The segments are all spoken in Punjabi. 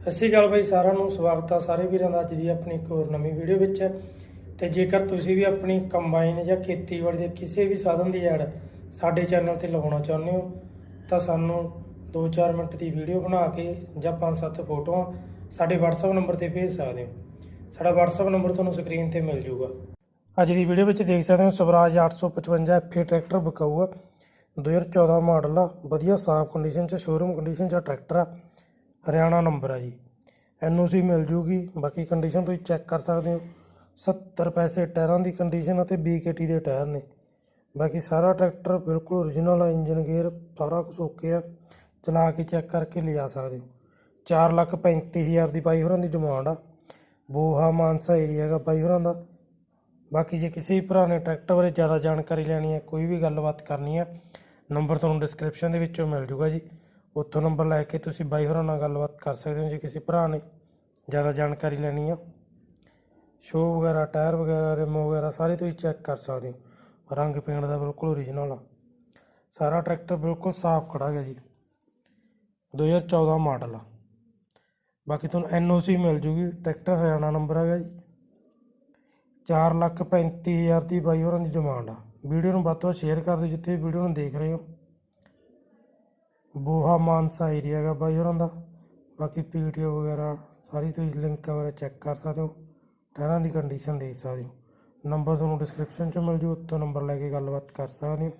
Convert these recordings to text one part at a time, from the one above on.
ਸਤਿ ਸ਼੍ਰੀ ਅਕਾਲ ਬਾਈ, ਸਾਰਿਆਂ ਨੂੰ ਸਵਾਗਤ ਆ ਸਾਰੇ ਵੀਰਾਂ ਦਾ ਅੱਜ ਦੀ ਆਪਣੀ ਇੱਕ ਹੋਰ ਨਵੀਂ ਵੀਡੀਓ ਵਿੱਚ। ਤੇ ਜੇਕਰ ਤੁਸੀਂ ਵੀ ਆਪਣੀ ਕੰਬਾਈਨ ਜਾਂ ਖੇਤੀਬਾੜੀ ਦੇ ਕਿਸੇ ਵੀ ਸਾਧਨ ਦੀ ਐਡ ਸਾਡੇ ਚੈਨਲ ਤੇ ਲਗਾਉਣਾ ਚਾਹੁੰਦੇ ਹੋ, ਤਾਂ ਸਾਨੂੰ 2-4 ਮਿੰਟ ਦੀ ਵੀਡੀਓ ਬਣਾ ਕੇ ਜਾਂ 5-7 ਫੋਟੋਆਂ ਸਾਡੇ WhatsApp ਨੰਬਰ ਤੇ ਭੇਜ ਸਕਦੇ ਹੋ। ਸਾਡਾ WhatsApp ਨੰਬਰ ਤੁਹਾਨੂੰ ਸਕਰੀਨ ਤੇ ਮਿਲ ਜਾਊਗਾ। ਅੱਜ ਦੀ ਵੀਡੀਓ ਵਿੱਚ ਦੇਖ ਸਕਦੇ ਹੋ ਸਵਰਾਜ 855 FE ਟਰੈਕਟਰ ਬਕਾਊ ਆ 2014 ਮਾਡਲ ਆ, ਵਧੀਆ ਸਾਫ਼ ਕੰਡੀਸ਼ਨ 'ਚ ਸ਼ੋਰੂਮ ਕੰਡੀਸ਼ਨ 'ਚ ਟਰੈਕਟਰ ਆ। ਹਰਿਆਣਾ ਨੰਬਰ ਆ ਜੀ। ਐਨਓਸੀ ਮਿਲ ਜੂਗੀ। ਬਾਕੀ ਕੰਡੀਸ਼ਨ ਤੁਸੀਂ ਚੈੱਕ ਕਰ ਸਕਦੇ ਹੋ। 70 ਪੈਸੇ ਟਾਇਰਾਂ ਦੀ ਕੰਡੀਸ਼ਨ ਅਤੇ BKT ਦੇ ਟਾਇਰ ਨੇ। ਬਾਕੀ ਸਾਰਾ ਟਰੈਕਟਰ ਬਿਲਕੁਲ ਓਰੀਜਨਲ ਆ ਇੰਜਨ ਗੇਅਰ ਸਾਰਾ ਕੁਝ ਓਕੇ ਆ। ਚਲਾ ਕੇ ਚੈੱਕ ਕਰਕੇ ਲਿਜਾ ਸਕਦੇ ਹੋ। 4 ਲੱਖ 35000 ਦੀ ਬਾਈ ਹੋਰਾਂ ਦੀ ਡਿਮਾਂਡ ਆ। ਬੋਹਾ ਮਾਨਸਾ ਏਰੀਆ ਦਾ ਬਾਈ ਹੋਰਾਂ ਦਾ। ਬਾਕੀ ਜੇ ਕਿਸੇ ਵੀ ਭਰਾ ਨੇ ਟਰੈਕਟਰ ਬਾਰੇ ਜ਼ਿਆਦਾ ਜਾਣਕਾਰੀ ਲੈਣੀ ਹੈ ਕੋਈ ਵੀ ਗੱਲਬਾਤ ਕਰਨੀ ਹੈ ਨੰਬਰ ਤੁਹਾਨੂੰ ਡਿਸਕ੍ਰਿਪਸ਼ਨ ਦੇ ਵਿੱਚੋਂ ਮਿਲ ਜੂਗਾ ਜੀ। ਉੱਥੋਂ ਨੰਬਰ ਲੈ ਕੇ ਤੁਸੀਂ ਬਾਈ ਹੋਰਾਂ ਨਾਲ ਗੱਲਬਾਤ ਕਰ ਸਕਦੇ ਹੋ ਜੇ ਕਿਸੇ ਭਰਾ ਨੇ ਜ਼ਿਆਦਾ ਜਾਣਕਾਰੀ ਲੈਣੀ ਆ। ਸ਼ੋ ਵਗੈਰਾ, ਟਾਇਰ ਵਗੈਰਾ, ਰਿਮ ਵਗੈਰਾ ਸਾਰੇ ਤੁਸੀਂ ਚੈੱਕ ਕਰ ਸਕਦੇ ਹੋ। ਰੰਗ ਪੇਂਟ ਦਾ ਬਿਲਕੁਲ ਓਰੀਜਨਲ ਆ। ਸਾਰਾ ਟਰੈਕਟਰ ਬਿਲਕੁਲ ਸਾਫ਼ ਖੜਾ ਗਿਆ ਜੀ। 2014 ਮਾਡਲ ਆ। ਬਾਕੀ ਤੁਹਾਨੂੰ ਐਨਓਸੀ ਮਿਲ ਜੂਗੀ। ਟਰੈਕਟਰ ਹਰਿਆਣਾ ਨੰਬਰ ਹੈਗਾ ਜੀ। 4 ਲੱਖ 35000 ਦੀ ਬਾਈ ਹੋਰਾਂ ਦੀ ਡਿਮਾਂਡ ਆ। ਵੀਡੀਓ ਨੂੰ ਵੱਧ ਤੋਂ ਵੱਧ ਸ਼ੇਅਰ ਕਰ ਦਿਓ ਜਿੱਥੇ ਵੀਡੀਓ ਨੂੰ ਦੇਖ ਰਹੇ ਹੋ। ਬੋਹਾ ਮਾਨਸਾ ਏਰੀਆ ਗਾ ਬਾਈ ਹੋਰਾਂ ਦਾ। ਬਾਕੀ ਪੀਟੀਓ ਵਗੈਰਾ ਸਾਰੀ ਤੁਸੀਂ ਲਿੰਕ ਵਗੈਰਾ ਚੈੱਕ ਕਰ ਸਕਦੇ ਹੋ। ਟਾਇਰਾਂ ਦੀ ਕੰਡੀਸ਼ਨ ਦੇਖ ਸਕਦੇ ਹੋ। ਨੰਬਰ ਤੁਹਾਨੂੰ ਡਿਸਕ੍ਰਿਪਸ਼ਨ 'ਚ ਮਿਲ ਜੂ, ਉੱਥੋਂ ਨੰਬਰ ਲੈ ਕੇ ਗੱਲਬਾਤ ਕਰ ਸਕਦੇ ਹੋ।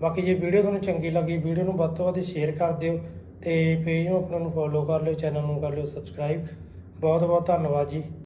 ਬਾਕੀ ਜੇ ਵੀਡੀਓ ਤੁਹਾਨੂੰ ਚੰਗੀ ਲੱਗੀ ਵੀਡੀਓ ਨੂੰ ਵੱਧ ਤੋਂ ਵੱਧ ਸ਼ੇਅਰ ਕਰ ਦਿਓ ਤੇ ਪੇਜ ਨੂੰ ਆਪਣਾ ਨੂੰ ਫੋਲੋ ਕਰ ਲਿਓ ਚੈਨਲ ਨੂੰ ਕਰ ਲਿਓ ਸਬਸਕ੍ਰਾਈਬ ਬਹੁਤ ਬਹੁਤ ਧੰਨਵਾਦ ਜੀ।